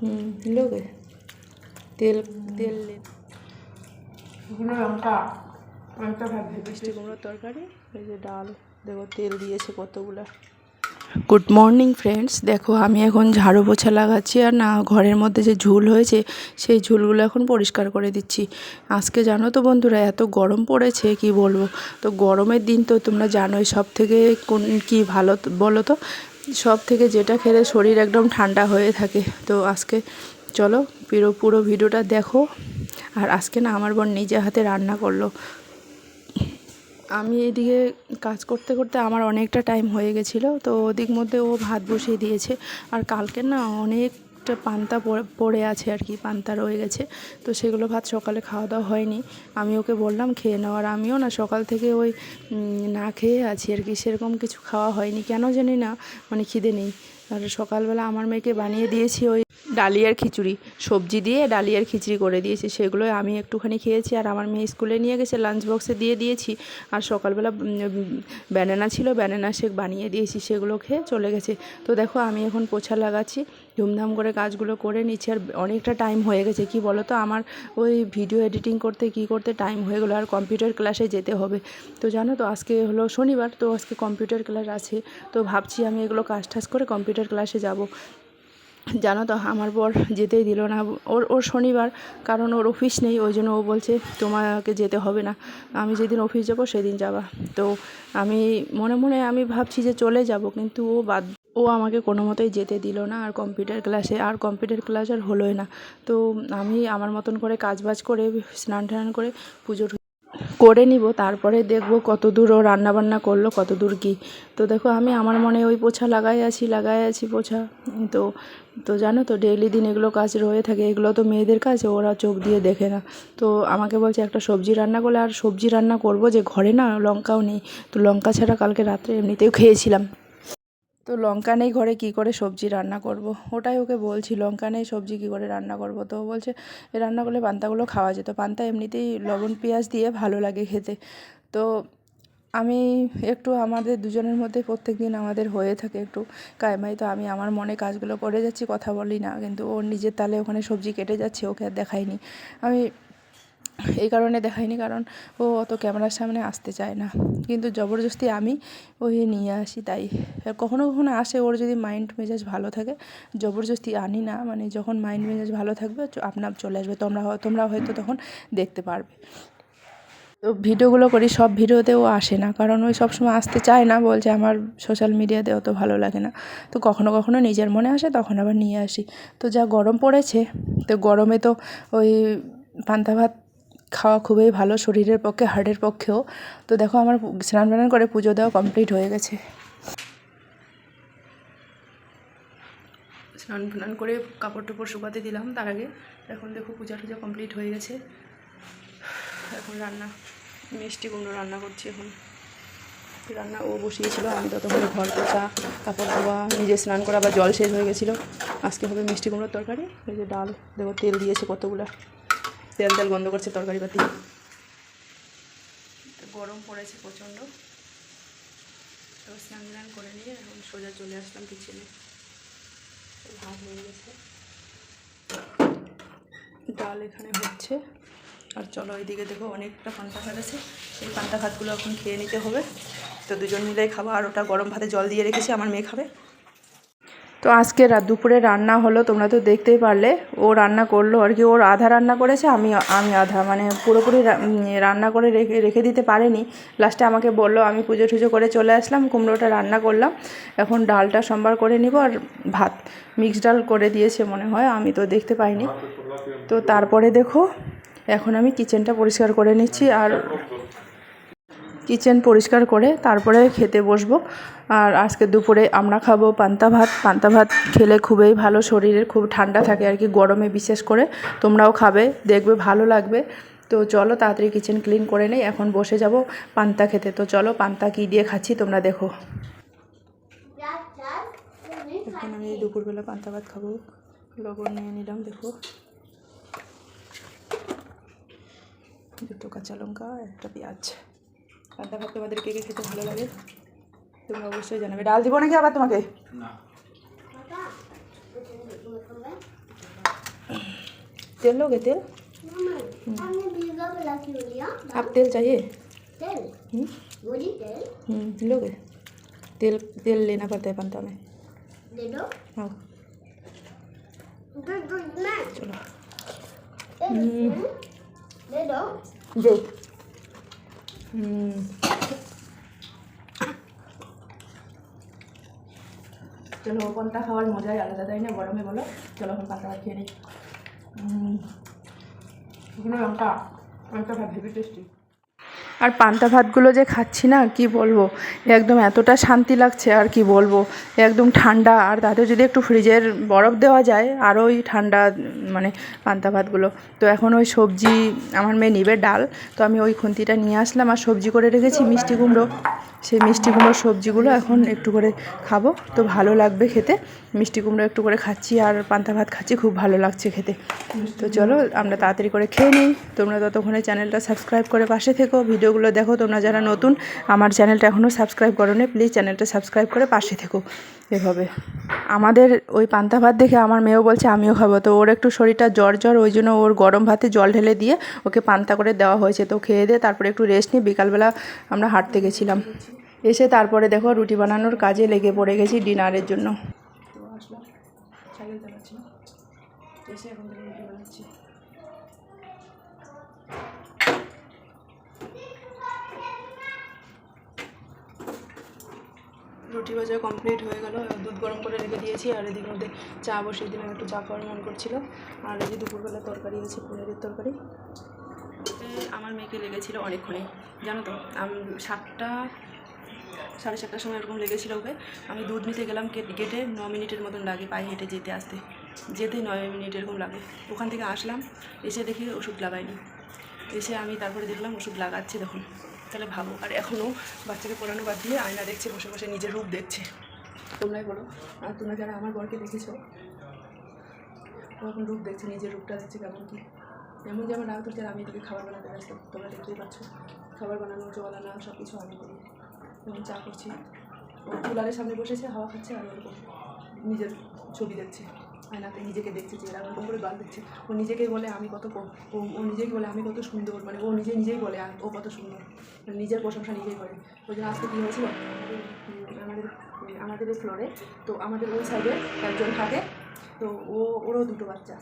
হুম লোকে তেল তেল মিষ্টি কুমড়োর তরকারি এই যে ডাল দেখো তেল দিয়েছে কতগুলো। গুড মর্নিং ফ্রেন্ডস দেখো আমি এখন ঝাড়ু পোছা লাগাচ্ছি আর না ঘরের মধ্যে যে ঝুল হয়েছে সেই ঝুলগুলো এখন পরিষ্কার করে দিচ্ছি। আজকে জানো তো বন্ধুরা এত গরম পড়েছে কি বলব? তো গরমের দিন তো তোমরা জানোই সব থেকে কোন কী ভালো বলো তো? সব থেকে যেটা খেলে শরীর একদম ঠান্ডা হয়ে থাকে। তো আজকে চলো পুরো পুরো ভিডিওটা দেখো। আর আজকে না আমার বোন নিজে হাতে রান্না করল। আমি এদিকে কাজ করতে করতে আমার অনেকটা টাইম হয়ে গেছিল, তো ওদিক মধ্যে ও ভাত বসিয়ে দিয়েছে। আর কালকে না অনেকটা পান্তা পড়ে- আছে আর কি, পান্তা রয়ে গেছে। তো সেগুলো ভাত সকালে খাওয়া দাওয়া হয়নি। আমি ওকে বললাম খেয়ে নাও। আর আমিও না সকাল থেকে ওই না খেয়ে আছি আর কি। সেরকম কিছু খাওয়া হয়নি। কেন জানি না মানে খিদে নেই। আর সকালবেলা আমার মেয়েকে বানিয়ে দিয়েছি ওই ডালিয়ার খিচুড়ি। সবজি দিয়ে ডালিয়ার খিচুড়ি করে দিয়েছি। সেগুলো আমি একটুখানি খেয়েছি আর আমার মেয়ে স্কুলে নিয়ে গেছে লাঞ্চ বক্সে দিয়ে দিয়েছি। আর সকালবেলা ব্যানানা ছিল ব্যানানা শেক বানিয়ে দিয়েছি, সেগুলো খেয়ে চলে গেছে। তো দেখো, আমি এখন পোছা লাগাচ্ছি, ধুমধাম করে কাজগুলো করে নিচ্ছি। আর অনেকটা টাইম হয়ে গেছে, কি বলো তো আমার ওই ভিডিও এডিটিং করতে, কি করতে টাইম হয়ে গেলো। আর কম্পিউটার ক্লাসে যেতে হবে। তো জানো তো, আজকে হলো শনিবার, তো আজকে কম্পিউটার ক্লাস আছে। তো ভাবছি আমি এগুলো কাজ টাজ করে কম্পিউটার ক্লাসে যাব। জানো তো, আমার বর যেতেই দিল না। ওর ওর শনিবার, কারণ ওর অফিস নেই, ওই জন্য ও বলছে তোমাকে যেতে হবে না। আমি যেদিন অফিস যাব, সেদিন যাবা। তো আমি, মনে মনে আমি ভাবছি যে চলে যাব, কিন্তু ও বাদ, ও আমাকে কোনো মতেই যেতে দিল না, আর কম্পিউটার ক্লাসে, আর কম্পিউটার ক্লাস আর হলোই না। তো আমি আমার মতন করে কাজ বাজ করে, স্নান টান করে পুজো টু- করে নিব, তারপরে দেখব কত দূর ও রান্না বান্না করল কত দূর কী। তো দেখো আমি, আমার মনে ওই পোছা লাগাই আছি লাগাই আছি পোছা। তো তো জানো তো ডেইলি দিন এগুলো কাজ রয়ে থাকে, এগুলো তো মেয়েদের কাজ, ওরা চোখ দিয়ে দেখে না। তো আমাকে বলছে, একটা সবজি রান্না করলে আর সবজি রান্না করব যে ঘরে না, লঙ্কাও নেই। তো লঙ্কা ছাড়া কালকে রাত্রে এমনিতেও খেয়েছিলাম। তো লঙ্কা নেই ঘরে, কি করে সবজি রান্না করব। ওটাই ওকে বলছি, লঙ্কা নেই, সবজি কি করে রান্না করব? তো বলছে রান্না করলে পান্তাগুলো খাওয়া যেত। পান্তা এমনিতেই লবণ, পেঁয়াজ দিয়ে ভালো লাগে খেতে। তো আমি একটু আমাদের দুজনের মধ্যে প্রত্যেক দিন আমাদের হয়ে থাকে একটু কায়মাই। তো আমি আমার মনে কাজগুলো করে যাচ্ছি, কথা বলি না। কিন্তু ওর নিজের তালে ওখানে সবজি কেটে যাচ্ছে, ওকে আর দেখাইনি। আমি এই কারণে দেখাইনি কারণ ও অত ক্যামেরার সামনে আসতে চায় না। কিন্তু জবরদস্তি আমি ওই নিয়ে আসি তাই। কখনো কখনো আসে ওর যদি মাইন্ড মেজাজ ভালো থাকে, জবরদস্তি আনি না। মানে যখন মাইন্ড মেজাজ ভালো থাকবে আপনার চলে আসবে। তোমরা তোমরা হয়তো তখন দেখতে পারবে। তো ভিডিওগুলো করি, সব ভিডিওতেও আসে না। কারণ ওই সবসময় আসতে চায় না, বলছে আমার সোশ্যাল মিডিয়াতে অত ভালো লাগে না। তো কখনো কখনো নিজের মনে আসে, তখন আবার নিয়ে আসি। তো যা গরম পড়েছে, তো গরমে তো ওই পান্তা ভাত খাওয়া খুবই ভালো, শরীরের পক্ষে হার্টের পক্ষেও। তো দেখো আমার স্নান টান করে পুজো দেওয়া কমপ্লিট হয়ে গেছে। স্নান ফান করে কাপড় টুপড় শুকাতে দিলাম তার আগে। এখন দেখো পূজা টুজা কমপ্লিট হয়ে গেছে। এখন রান্না, মিষ্টি কুমড়ো রান্না করছি এখন। রান্না ও বসিয়েছিল, আমি ততক্ষণে ঘর পোছা, কাপড় ধোয়া, নিজে স্নান করা বা জল শেষ হয়ে গেছিল। আজকে হবে মিষ্টি কুমড়োর তরকারি, এই যে ডাল, দেখো তেল দিয়েছে কতগুলা। তেল তেল গন্ধ করছে তরকারি পাতি। গরম পড়েছে প্রচণ্ড। তো স্নান করে নিয়ে এখন সোজা চলে আসলাম কিচেনে ভাত হয়ে গেছে। ডাল এখানে হচ্ছে। আর চলো ওইদিকে দেখো অনেকটা পান্তা ভাত আছে। সেই পান্তা ভাতগুলো এখন খেয়ে নিতে হবে। তো দুজন মিলেই খাব। আর ওটা গরম ভাতে জল দিয়ে রেখেছি, আমার মেয়ে খাবে। তো আজকে দুপুরে রান্না হলো, তোমরা তো দেখতেই পারলে। ও রান্না করল আর কি। ওর আধা রান্না করেছে, আমি আমি আধা। মানে পুরোপুরি রান্না করে রেখে রেখে দিতে পারেনি। লাস্টে আমাকে বলল, আমি পুজো টুজো করে চলে আসলাম, কুমড়োটা রান্না করলাম। এখন ডালটা সম্বার করে নিব আর ভাত মিক্স ডাল করে দিয়েছে মনে হয়, আমি তো দেখতে পাইনি। তো তারপরে দেখো, এখন আমি কিচেনটা পরিষ্কার করে নিচ্ছি আর কিচেন পরিষ্কার করে তারপরে খেতে বসবো। আর আজকে দুপুরে আমরা খাব পান্তা ভাত। পান্তা ভাত খেলে খুবই ভালো শরীরের খুব ঠান্ডা থাকে আর কি, গরমে বিশেষ করে। তোমরাও খাবে, দেখবে ভালো লাগবে। তো চলো তাড়াতাড়ি কিচেন ক্লিন করে নেই, এখন বসে যাব পান্তা খেতে। তো চলো পান্তা কী দিয়ে খাচ্ছি তোমরা দেখো। এখন আমি দুপুরবেলা পান্তা ভাত খাব। লবণ নিয়ে নিলাম, দেখো। দুটো কাঁচা লঙ্কা, একটা পেঁয়াজ। পান্তা ভাত তোমাদের কে কে খেতে ভালো লাগে তোমরা অবশ্যই জানাবে ডাল দিব নাকি আবার তোমাকে मम्मा तेल लोगे तेल हमने बीघा वाला क्यों लिया आप तेल चाहिए तेल हम्म? गोली तेल हम्म, लोगे तेल तेल लेना पड़ता है पंता में दे दो हाँ दूध दूध में चलो तेल दे दो जो हम्म। চলো ওপনটা খাওয়ার মজাই আলাদা, তাই না? গরমে বলো। চলো এখন পাতা খেয়ে নিই। শুকনো লঙ্কা পান্তা ভেবে টেস্টি আর পান্তা ভাতগুলো যে খাচ্ছি না, কি বলব? একদম এতটা শান্তি লাগছে, আর কি বলব? একদম ঠান্ডা, আর তাতে যদি একটু ফ্রিজের বরফ দেওয়া যায় আরোই ঠান্ডা মানে পান্তা ভাতগুলো। তো এখন ওই সবজি, আমার মেয়ে নিবে ডাল, তো আমি ওই খুন্তিটা নিয়ে আসলাম, আর সবজি করে রেখেছি মিষ্টি কুমড়ো। সেই মিষ্টি কুমড়োর সবজিগুলো এখন একটু করে খাব, তো ভালো লাগবে খেতে। মিষ্টি কুমড়ো একটু করে খাচ্ছি, আর পান্তা ভাত খাচ্ছি, খুব ভালো লাগছে খেতে। তো চলো, আমরা তাড়াতাড়ি করে খেয়ে নিই। তোমরা ততক্ষণে চ্যানেলটা সাবস্ক্রাইব করে পাশে থেকো ভিডিওগুলো দেখো, তোমরা যারা নতুন, আমার চ্যানেলটা এখনও সাবস্ক্রাইব করো নি প্লিজ চ্যানেলটা সাবস্ক্রাইব করে পাশে থেকো। এভাবে। আমাদের ওই পান্তা ভাত দেখে আমার মেয়েও বলছে, আমিও খাব। তো ওর একটু শরীরটা জ্বর জ্বর, ওই জন্য ওর গরম ভাতে জল ঢেলে দিয়ে ওকে পান্তা করে দেওয়া হয়েছে। তো খেয়ে দিয়ে তারপরে একটু রেস্ট নিয়ে বিকালবেলা আমরা হাঁটতে গেছিলাম। এসে তারপরে দেখো, রুটি বানানোর কাজে লেগে পড়ে গেছি ডিনারের জন্য। এসে এখন থেকে রুটি বানাচ্ছি রুটি ভাজা কমপ্লিট হয়ে গেল। দুধ গরম করে রেখে দিয়েছি, আর এদিকে মধ্যে চা বসিয়ে দিলাম, একটু চা খাওয়ার মন করছিল। আর এই যে দুপুরবেলা তরকারি আছে পনিরের তরকারি। আমার মেয়েকে লেগেছিল অনেকক্ষণে, জানো তো? আমি, সাতটা, সাড়ে সাতটার সময় এরকম লেগেছিল ওকে। আমি দুধ নিতে গেলাম গেটে ন মিনিটের মতন লাগে পায়ে হেঁটে যেতে আসতে। যেতে নয় মিনিট এরকম লাগে। ওখান থেকে আসলাম, এসে দেখি ওষুধ লাগাইনি এসে আমি তারপরে দেখলাম ওষুধ লাগাচ্ছে তখন। তাহলে ভাবো। আর এখনও বাচ্চাকে পড়ানো বাদ দিয়ে আয়না দেখছে, বসে বসে নিজের রূপ দেখছে। তোমরাই বলো, আর তোমরা যারা আমার বরকে দেখেছ, ও এখন রূপ দেখছে, নিজের রূপটা দেখছে কেমন কি? এমন যেমন রাগ করছে আর আমি এদিকে খাবার বানাতে ব্যস্ত। তোমরা দেখতেই পাচ্ছ, খাবার বানানো জল আনা সব কিছু আমি করি। এবং চা করছি কুলারের সামনে বসেছে, হাওয়া খাচ্ছে আর ওরকম নিজের ছবি দেখছে। আয়নাতে নিজেকে দেখছে যে এরকম করে গাল দিচ্ছে। ও নিজেকে বলে, আমি কত ও নিজেকে বলে, আমি কত সুন্দর। মানে ও নিজে নিজেই বলে ও কত সুন্দর। মানে নিজের প্রশংসা নিজেই করে। ওই জন্য আজকে কী হয়েছিল? আমাদের আমাদের ফ্লোরে তো আমাদের ওই সাইডে একজন থাকে, তো ও, ওরও দুটো বাচ্চা।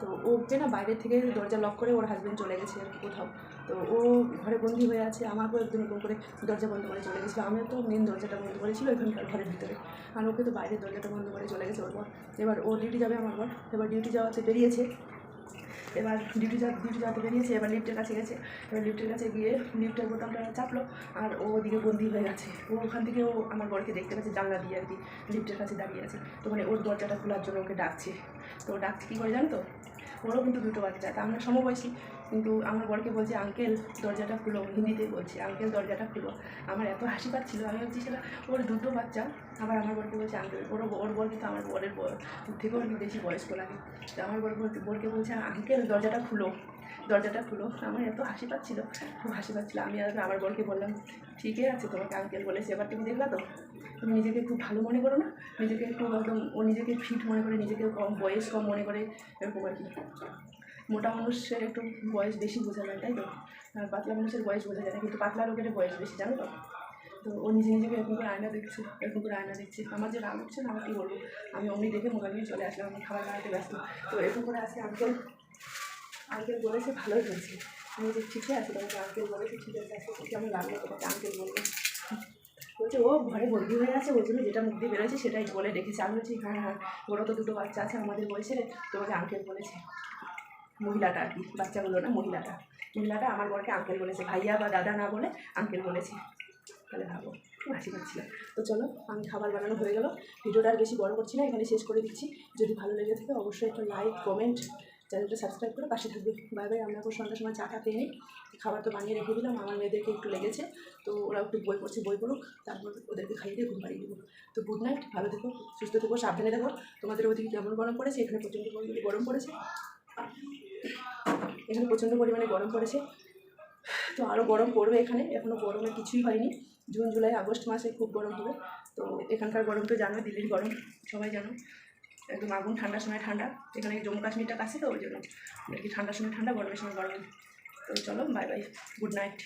তো ও যে না বাইরে থেকে দরজা লক করে ওর হাজব্যান্ড চলে গেছে আর কি কোথাও। তো ও ঘরে বন্দি হয়ে আছে। আমাকেও একদিন এরকম করে দরজা বন্ধ করে চলে গেছিল। আমিও তো মেন দরজাটা বন্ধ করেছিল এখানকার ঘরের ভিতরে। আর ওকে তো বাইরের দরজাটা বন্ধ করে চলে গেছে ওর পর। এবার ও ডিউটি যাবে আমার পর। এবার ডিউটি যাওয়াতে বেরিয়েছে। এবার ডিউটি যা ডিউটি যাতে বেরিয়েছে, এবার লিফ্টের কাছে গেছে। এবার লিফটের কাছে গিয়ে লিফ্টের বোতামটা চাপলো আর ও ওদিকে বন্দি হয়ে গেছে ও ওখান থেকে ও আমার বরকে দেখতে পাচ্ছে, জানলা দিয়ে আর কি লিফটের কাছে দাঁড়িয়ে আছে। তো মানে ওর দরজাটা খোলার জন্য ওকে ডাকছে। তো ডাকছে কী করে জানো তো? ওরও কিন্তু দুটো বাচ্চা তা আমরা সমবয়সী, কিন্তু আমার বরকে বলছে, আঙ্কেল, দরজাটা খুলো। হিন্দিতে বলছি, আঙ্কেল, দরজাটা খুলো। আমার এত হাসি পাচ্ছিল। আমি ভাবছি, সেটা ওর দুটো বাচ্চা। আবার আমার বরকে বলছে, আঙ্কেল, ওর ওর বর কিন্তু আমার বরের বর থেকেও বেশি বয়স্ক লাগে। তো আমার বর বরকে বলছে, আঙ্কেল, দরজাটা খুলো। দরজাটা খুলো। আমার এত হাসি পাচ্ছিল, খুব হাসি পাচ্ছিল। আমি আর আমার বরকে বললাম, ঠিকই আছে তোমাকে আঙ্কেল বলেছে, এবার তুমি দেখলা তো? তুমি নিজেকে খুব ভালো মনে করো না, নিজেকে একটু একদম ও নিজেকে ফিট মনে করে, নিজেকে কম বয়স কম মনে করে, এরকম আর কি। মোটা মানুষের একটু বয়স বেশি বোঝা যায়, তাই তো? আর পাতলা মানুষের বয়স বোঝা যায় না, কিন্তু পাতলা লোকের বয়স বেশি, জানো তো? তো ও নিজে নিজেকে এরকম করে আয়না দেখছে, এরকম করে আয়না দেখছে। আমার যে রাগ উঠছে না, আমার কী বলব? আমি অমনি দেখে মোবাইল নিয়ে চলে আসলাম, আমি খাবার বানাতে ব্যস্ত। তো এরকম করে আজকে আঙ্কেল আঙ্কেল বলেছে ভালোই হয়েছে। আমি যে ঠিকই আছে তোমাকে আঙ্কেল বলেছে ঠিক আছে, আজকে কেমন লাগল তোমাকে আঙ্কেল বলব বলছে, ও ঘরে বন্দি হয়ে আছে ওই জন্য যেটা দিয়ে বেরোচ্ছে সেটাই বলে রেখেছে। আমি বলছি হ্যাঁ হ্যাঁ ওরা তো দুটো বাচ্চা আছে, আমাদের বয়সে তোমাকে আঙ্কেল বলেছে। মহিলাটা আর কি, বাচ্চাগুলো না, মহিলাটা। মহিলাটা আমার বরকে আঙ্কেল বলেছে, ভাইয়া বা দাদা না বলে আঙ্কেল বলেছে। তাহলে ভাবো, খুব হাসি পাচ্ছিল তো চলো, আমি খাবার বানানো হয়ে গেল। ভিডিওটা আর বেশি বড় করছি না, এখানে শেষ করে দিচ্ছি। যদি ভালো লেগে থাকে, অবশ্যই একটা লাইক কমেন্ট চ্যানেলটা সাবস্ক্রাইব করে পাশে থাকবে। বাই বাই, আমরা এখন সন্ধ্যার সময় চাটা খেয়ে নিই। খাবার তো বানিয়ে রেখে দিলাম, আমার মেয়েদেরকে একটু লেগেছে। তো ওরা একটু বই পড়ছে, বই পড়ুক, তারপর ওদেরকে খাইয়ে দিয়ে ঘুম পাড়িয়ে দেবো। তো গুড নাইট ভালো থেকো, সুস্থ থেকো, সাবধানে দেখো তোমাদের ওদিকে কেমন গরম পড়েছে? এখানে প্রচণ্ড পরিমাণে গরম পড়েছে। এখানে প্রচণ্ড পরিমাণে গরম পড়েছে। তো আরও গরম পড়বে এখানে। এখনও গরমে কিছুই হয়নি। জুন, জুলাই, আগস্ট মাসে খুব গরম হবে তো এখানকার গরম তো জানো, দিল্লির গরম, সবাই জানো। একদম আগুন, ঠান্ডার সময় ঠান্ডা। এখানে জম্মু কাশ্মীরটা কাছে তো, ওই জন্য। ঠান্ডার সময় ঠান্ডা, গরমের সময় গরম। তো চলো বাই বাই গুড নাইট